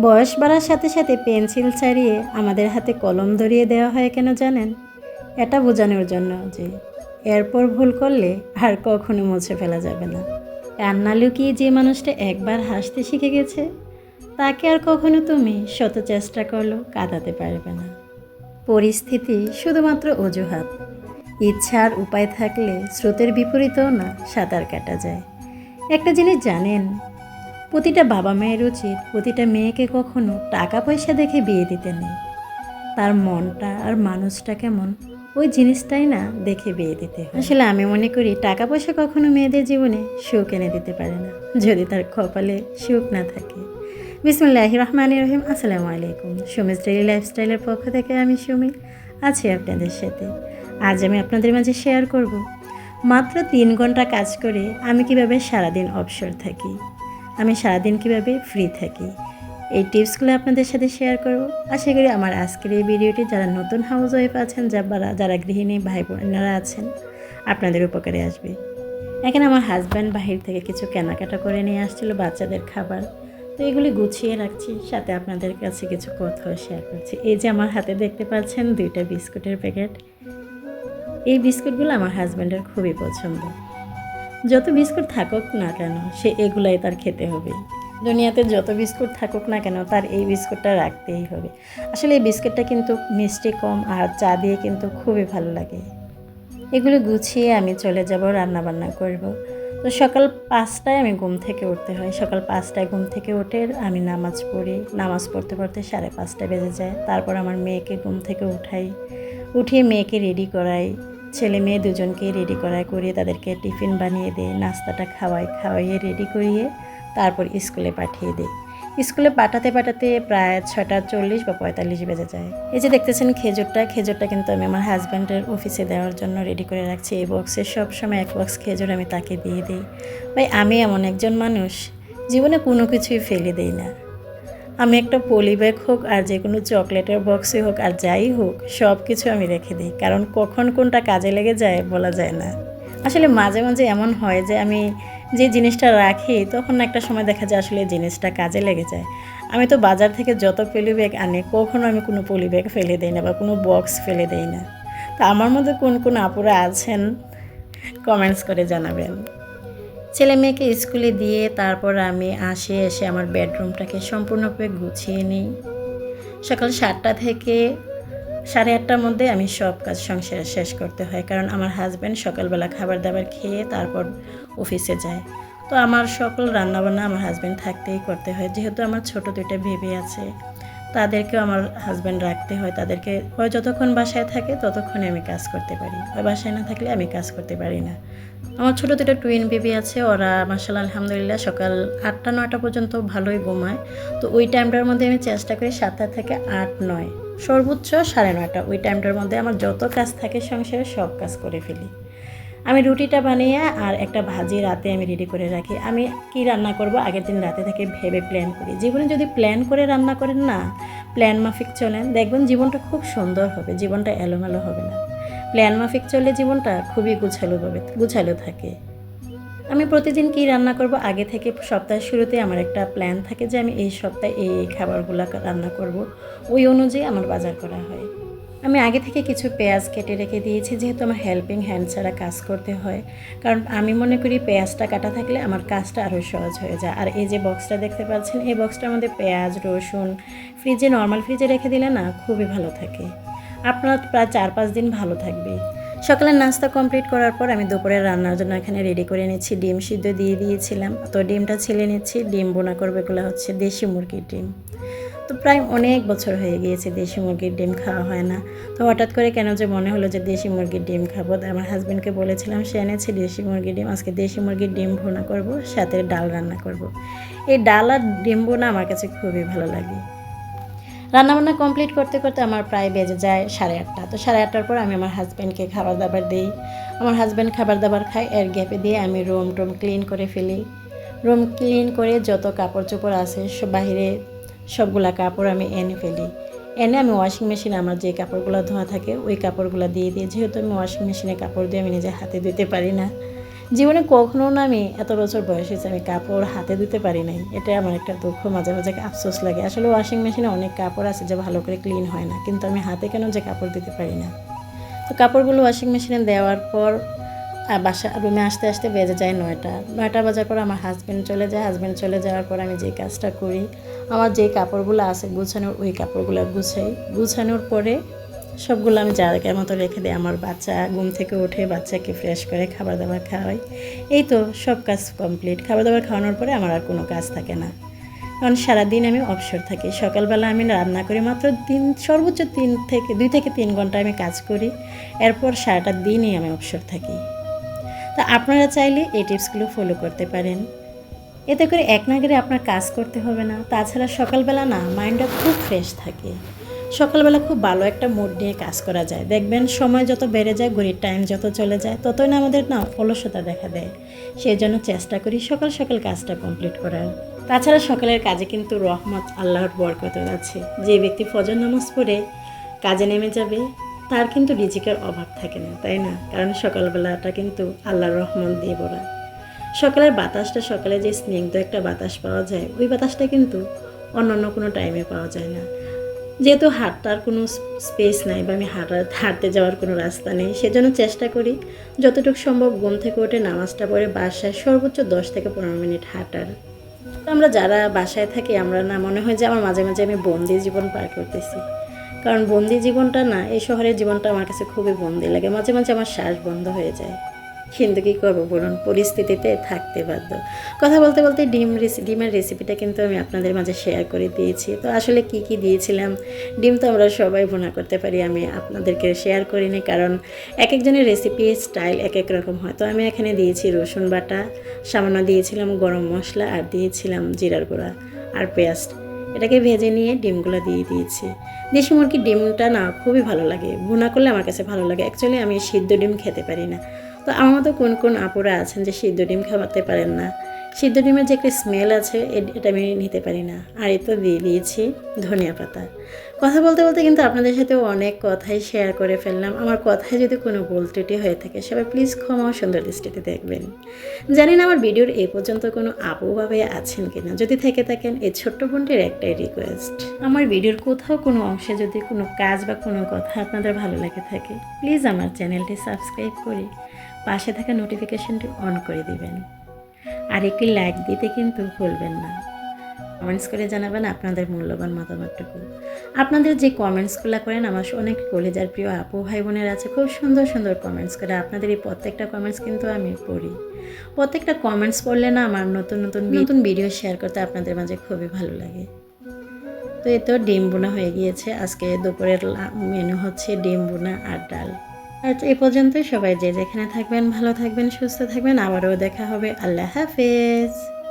বয়স বাড়ার সাথে সাথে পেন্সিল ছাড়িয়ে আমাদের হাতে কলম ধরিয়ে দেওয়া হয় কেন জানেন? এটা বোঝানোর জন্য যে এরপর ভুল করলে আর কখনো মুছে ফেলা যাবে না। কান্না লুকিয়ে যে মানুষটা একবার হাসতে শিখে গেছে, তাকে আর কখনো তুমি শত চেষ্টা করলেও কাঁদাতে পারবে না। পরিস্থিতি শুধুমাত্র অজুহাত। ইচ্ছার উপায় থাকলে স্রোতের বিপরীতেও না সাঁতার কাটা যায়। একটা জিনিস জানেন প্রতিটা বাবা মায়ের উচিত প্রতিটা মেয়েকে কখনো টাকা পয়সা দেখে বিয়ে দিতে নেই। তার মনটা আর মানুষটা কেমন, ওই জিনিসটাই না দেখে বিয়ে দিতে আসলে আমি মনে করি টাকা পয়সা কখনো মেয়েদের জীবনে সুখ এনে দিতে পারে না, যদি তার কপালে সুখ না থাকে। বিসমুল্লাহ রহমান রহিম, আসসালামু আলাইকুম। সুমিজ ডেলি লাইফস্টাইলের পক্ষ থেকে আমি সুমি আছি আপনাদের সাথে। আজ আমি আপনাদের মাঝে শেয়ার করব, মাত্র তিন ঘণ্টা কাজ করে আমি কীভাবে সারাদিন অবসর থাকি। আমি সারাদিন কীভাবে ফ্রি থাকি? এই টিপসগুলো আপনাদের সাথে শেয়ার করব। আশা করি আমার আজকের এই ভিডিওটি যারা নতুন হাউস ওয়াইফ আছেন যারা যারা গৃহিণী ভাই বোনেরা আছেন, আপনাদের উপকারে আসবে। এখানে আমার হাজব্যান্ড বাহির থেকে কিছু কেনাকাটা করে নিয়ে আসছিল বাচ্চাদের খাবার। তো এগুলি গুছিয়ে রাখছি, সাথে আপনাদের কাছে কিছু কথাও শেয়ার করছি। এই যে আমার হাতে দেখতে পাচ্ছেন দুইটা বিস্কুটের প্যাকেট এই বিস্কুটগুলো আমার হাজব্যান্ডের খুবই পছন্দ। যত বিস্কুট থাকুক না কেন, সে এগুলাই তার খেতে হবে। দুনিয়াতে যত বিস্কুট থাকুক না কেন, তার এই বিস্কুটটা রাখতেই হবে। আসলে এই বিস্কুটটা কিন্তু মিষ্টি কম আর চা দিয়ে কিন্তু খুবই ভালো লাগে। এগুলো গুছিয়ে আমি চলে যাব রান্না বান্না করব। তো সকাল পাঁচটায় আমি ঘুম থেকে উঠতে হয়। সকাল পাঁচটায় ঘুম থেকে উঠে আমি নামাজ পড়ি। নামাজ পড়তে পড়তে সাড়ে পাঁচটা বেজে যায়। তারপর আমার মেয়েকে ঘুম থেকে উঠাই। উঠিয়ে মেয়েকে রেডি করাই। ছেলে মেয়ে দুজনকে রেডি করাই করিয়ে তাদেরকে টিফিন বানিয়ে দেয়, নাস্তাটা খাওয়াই খাওয়াইয়ে রেডি করিয়ে তারপর স্কুলে পাঠিয়ে দিই স্কুলে পাঠাতে পাঠাতে প্রায় ছটা চল্লিশ বা পঁয়তাল্লিশ বেজে যায়। এই যে দেখতেছেন খেজুরটা খেজুরটা কিন্তু আমি আমার হাজব্যান্ডের অফিসে দেওয়ার জন্য রেডি করে রাখছি। এই বক্সে সব সময় এক বক্স খেজুর আমি তাকে দিয়ে দিই। ভাই, আমি এমন একজন মানুষ, জীবনে কোনো কিছুই ফেলে দিই না। আমি একটা পলি ব্যাগ হোক আর যে কোনো চকলেটের বক্সই হোক আর যাই হোক সব কিছু আমি রেখে দিই। কারণ কখন কোনটা কাজে লেগে যায় বলা যায় না। আসলে মাঝে মাঝে এমন হয় যে আমি যে জিনিসটা রাখি, তখন একটা সময় দেখা যায় আসলে জিনিসটা কাজে লেগে যায়। আমি তো বাজার থেকে যত পলি ব্যাগ আনি, কখনো আমি কোনো পলি ব্যাগ ফেলে দিই না বা কোনো বক্স ফেলে দিই না। তা আমার মধ্যে কোন কোন আপুরা আছেন? কমেন্টস করে জানাবেন। ছেলে মেয়েকে স্কুলে দিয়ে তারপর আমি আসে, এসে আমার বেডরুমটাকে সম্পূর্ণভাবে গুছিয়ে নিই। সকাল সাতটা থেকে সাড়ে আটটার মধ্যে আমি সব কাজ সংসারে শেষ করতে হয়, কারণ আমার হাজব্যান্ড সকালবেলা খাবার দাবার খেয়ে তারপর অফিসে যায়। তো আমার সকল রান্নাবান্না আমার হাজব্যান্ড থাকতেই করতে হয়, যেহেতু আমার ছোট দুইটা বেবি আছে। তাদেরকেও আমার হাজব্যান্ড রাখতে হয়। তাদেরকে হয় যতক্ষণ বাসায় থাকে, ততক্ষণে আমি কাজ করতে পারি। হয় বাসায় না থাকলে আমি কাজ করতে পারি না। আমার ছোটো দুটো টুইন বেবি আছে, ওরা মার্শাল আলহামদুলিল্লাহ, সকাল আটটা, নয়টা পর্যন্ত ভালোই ঘুমায়। তো ওই টাইমটার মধ্যে আমি চেষ্টা করি সাতটা থেকে আট, নয়, সর্বোচ্চ সাড়ে নয়টা। ওই টাইমটার মধ্যে আমার যত কাজ থাকে সংসারে সব কাজ করে ফেলি। আমি রুটিটা বানিয়ে আর একটা ভাজি রাতে আমি রেডি করে রাখি। আমি কি রান্না করব? আগের দিন রাতে থেকে ভেবে প্ল্যান করি। জীবনে যদি প্ল্যান করে রান্না করেন না প্ল্যান মাফিক চলেন দেখবেন জীবনটা খুব সুন্দর হবে, জীবনটা এলোমেলো হবে না। প্ল্যান মাফিক চললে জীবনটা খুবই গুছালো হবে গুছালো থাকে। আমি প্রতিদিন কি রান্না করব? আগে থেকে সপ্তাহের শুরুতে আমার একটা প্ল্যান থাকে যে আমি এই সপ্তাহে এই খাবারগুলো রান্না করব। ওই অনুযায়ী আমার বাজার করা হয়। আমি আগে থেকে কিছু পেঁয়াজ কেটে রেখে দিয়েছি, যেহেতু আমার হেল্পিং হ্যান্ড ছাড়া কাজ করতে হয়। কারণ আমি মনে করি পেঁয়াজটা কাটা থাকলে আমার কাজটা আরও সহজ হয়ে যায়। আর এই যে বক্সটা দেখতে পাচ্ছেন, এই বক্সটার মধ্যে পেঁয়াজ, রসুন ফ্রিজে নর্মাল ফ্রিজে রেখে দিলে না খুবই ভালো থাকে। আপনার প্রায় চার পাঁচ দিন ভালো থাকবে সকালের নাস্তা কমপ্লিট করার পর আমি দুপুরে রান্নার জন্য এখানে রেডি করে নিচ্ছি। ডিম সিদ্ধ দিয়ে দিয়েছিলাম। তো ডিমটা ছেলে নিচ্ছি, ডিম বোনা করবে এগুলো হচ্ছে দেশি মুরগির ডিম। তো প্রায় অনেক বছর হয়ে গিয়েছে দেশি মুরগির ডিম খাওয়া হয় না। তো হঠাৎ করে কেন যে মনে হলো যে দেশি মুরগির ডিম খাব আমার হাজব্যান্ডকে বলেছিলাম, সে এনেছে দেশি মুরগির ডিম, আজকে দেশি মুরগির ডিম ভোনা করব, সাথে ডাল রান্না করব। এই ডাল আর ডিম বোনা আমার কাছে খুবই ভালো লাগে। রান্নাবান্না কমপ্লিট করতে করতে আমার প্রায় বেজে যায় সাড়ে আটটা। তো সাড়ে আটটার পর আমি আমার হাজব্যান্ডকে খাবার দাবার দিই। আমার হাজব্যান্ড খাবার দাবার খায়, এর গ্যাপে দিয়ে আমি রুম টুম ক্লিন করে ফেলি। রুম ক্লিন করে যত কাপড় চোপড় আছে, সব বাহিরে সবগুলা কাপড় আমি এনে ফেলি। এনে আমি ওয়াশিং মেশিনে আমার যে কাপড়গুলো ধোয়া থাকে, ওই কাপড়গুলো দিয়ে দিই। যেহেতু আমি ওয়াশিং মেশিনে কাপড় দিয়ে আমি নিজে হাতে ধুতে পারি না। জীবনে কখনো না আমি এত বছর বয়স হয়েছে আমি কাপড় হাতে দিতে পারি নাই। এটা আমার একটা দুঃখ, মাঝে মাঝে আফসোস লাগে। আসলে ওয়াশিং মেশিনে অনেক কাপড় আছে যে ভালো করে ক্লিন হয় না। কিন্তু আমি হাতে কেন যে কাপড় দিতে পারি না? তো কাপড়গুলো ওয়াশিং মেশিনে দেওয়ার পর আহ, বাসা রুমে আসতে আসতে বেজে যায় নয়টা। নয়টা বাজার পর আমার হাজব্যান্ড চলে যায়। হাজব্যান্ড চলে যাওয়ার পর আমি যে কাজটা করি আমার যে কাপড়গুলো আছে গুছানোর ওই কাপড়গুলো গুছাই। গুছানোর পরে সবগুলো আমি জায়গার মতো রেখে দিই। আমার বাচ্চা ঘুম থেকে উঠে বাচ্চাকে ফ্রেশ করে খাবার দাবার খাওয়াই। এই তো সব কাজ কমপ্লিট খাবার দাবার খাওয়ানোর পরে আমার আর কোনো কাজ থাকে না। কারণ সারাদিন আমি অবসর থাকি। সকালবেলা আমি রান্না করি মাত্র তিন সর্বোচ্চ তিন থেকে দুই থেকে তিন ঘণ্টা আমি কাজ করি। এরপর সারাটা দিনই আমি অবসর থাকি। তা আপনারা চাইলে এই টিপসগুলো ফলো করতে পারেন। এতে করে এক নাগারে আপনার কাজ করতে হবে না। তাছাড়া সকালবেলা না, মাইন্ডটা খুব ফ্রেশ থাকে। সকালবেলা খুব ভালো একটা মুড নিয়ে কাজ করা যায়। দেখবেন সময় যত বেড়ে যায়, ঘড়ির টাইম যত চলে যায়, ততই না আমাদের না অলসতা দেখা দেয়। সেই জন্য চেষ্টা করি সকাল সকাল কাজটা কমপ্লিট করার। তাছাড়া সকালের কাজে কিন্তু রহমত, আল্লাহর বরকত আছে। যে ব্যক্তি ফজর নামাজ পড়ে, কাজে নেমে যাবে তার কিন্তু রিজিকের অভাব থাকে না, তাই না? কারণ সকালবেলাটা কিন্তু আল্লাহর রহমান দিয়ে ভরা। সকালের বাতাসটা সকালে যে স্নিগ্ধ একটা বাতাস পাওয়া যায়, ওই বাতাসটা কিন্তু অন্য অন্য কোনো টাইমে পাওয়া যায় না। যেহেতু হাঁটার কোনো স্পেস নাই বা আমি হাঁটা, হাঁটতে যাওয়ার কোনো রাস্তা নেই, সেজন্য চেষ্টা করি যতটুকু সম্ভব ঘুম থেকে উঠে নামাজটা পড়ে বাসায় সর্বোচ্চ দশ থেকে পনেরো মিনিট হাঁটার। আমরা যারা বাসায় থাকি, আমরা না মনে হয় যে আমার মাঝে মাঝে আমি বন্দি জীবন পার করতেছি। কারণ বন্দি জীবনটা না, এই শহরের জীবনটা আমার কাছে খুবই বন্দি লাগে। মাঝে মাঝে আমার শ্বাস বন্ধ হয়ে যায়। কিন্তু কী করব বলুন? পরিস্থিতিতে থাকতে বাধ্য। কথা বলতে বলতে ডিম রেসি, ডিমের রেসিপিটা কিন্তু আমি আপনাদের মাঝে শেয়ার করে দিয়েছি। তো আসলে কি কি দিয়েছিলাম? ডিম তো আমরা সবাই ভুনা করতে পারি, আমি আপনাদেরকে শেয়ার করিনি কারণ এক একজনের রেসিপি স্টাইল এক এক রকম হয়। তো আমি এখানে দিয়েছি রসুন বাটা, সামান্য দিয়েছিলাম গরম মশলা, আর দিয়েছিলাম জিরার গুঁড়া আর পেঁয়াজ। এটাকে ভেজে নিয়ে ডিমগুলো দিয়ে দিয়েছি। দেশি মুরগির ডিমটা না খুবই ভালো লাগে। ভুনা করলে আমার কাছে ভালো লাগে। অ্যাকচুয়ালি আমি সিদ্ধ ডিম খেতে পারি না। তো আমার মতো কোন কোন আপুরা আছেন যে সিদ্ধ ডিম খাওয়াতে পারেন না? সিদ্ধ ডিমের যে একটা স্মেল আছে, এ- এটা আমি নিতে পারি না। আর এই তো দিয়ে দিয়েছি ধনিয়া পাতা। কথা বলতে বলতে কিন্তু আপনাদের সাথে অনেক কথাই শেয়ার করে ফেললাম। আমার কথায় যদি কোনো ভুল ত্রুটি হয়ে থাকে, সবাই প্লিজ ক্ষমা সুন্দর দৃষ্টিতে দেখবেন। জানি না আমার ভিডিওর এই পর্যন্ত কোনো আপুভাবে আছেন কিনা। যদি থেকে থাকেন, এই ছোট্ট বোনটির একটাই রিকোয়েস্ট আমার ভিডিওর কোথাও কোনো অংশে যদি কোনো কাজ বা কোনো কথা আপনাদের ভালো লাগে থাকে প্লিজ আমার চ্যানেলটি সাবস্ক্রাইব করে পাশে থাকা নোটিফিকেশনটি অন করে দিবেন। আর একটি লাইক দিতে কিন্তু ভুলবেন না। কমেন্টস করে জানাবেন আপনাদের মূল্যবান মতামতটুকু। আপনাদের যে কমেন্টসগুলো করেন আমার অনেক কলেজার প্রিয় আপু ভাই বোনের আছে খুব সুন্দর সুন্দর কমেন্টস করে আপনাদের এই প্রত্যেকটা কমেন্টস কিন্তু আমি পড়ি। প্রত্যেকটা কমেন্টস পড়লে না আমার নতুন নতুন নতুন ভিডিও শেয়ার করতে আপনাদের মাঝে খুবই ভালো লাগে। তো এ তো ডিম বোনা হয়ে গিয়েছে। আজকে দুপুরের মেনু হচ্ছে ডিম বোনা আর ডাল। আর এ পর্যন্তই সবাই যে যেখানে থাকবেন ভালো থাকবেন সুস্থ থাকবেন। আবারও দেখা হবে। আল্লাহ হাফেজ।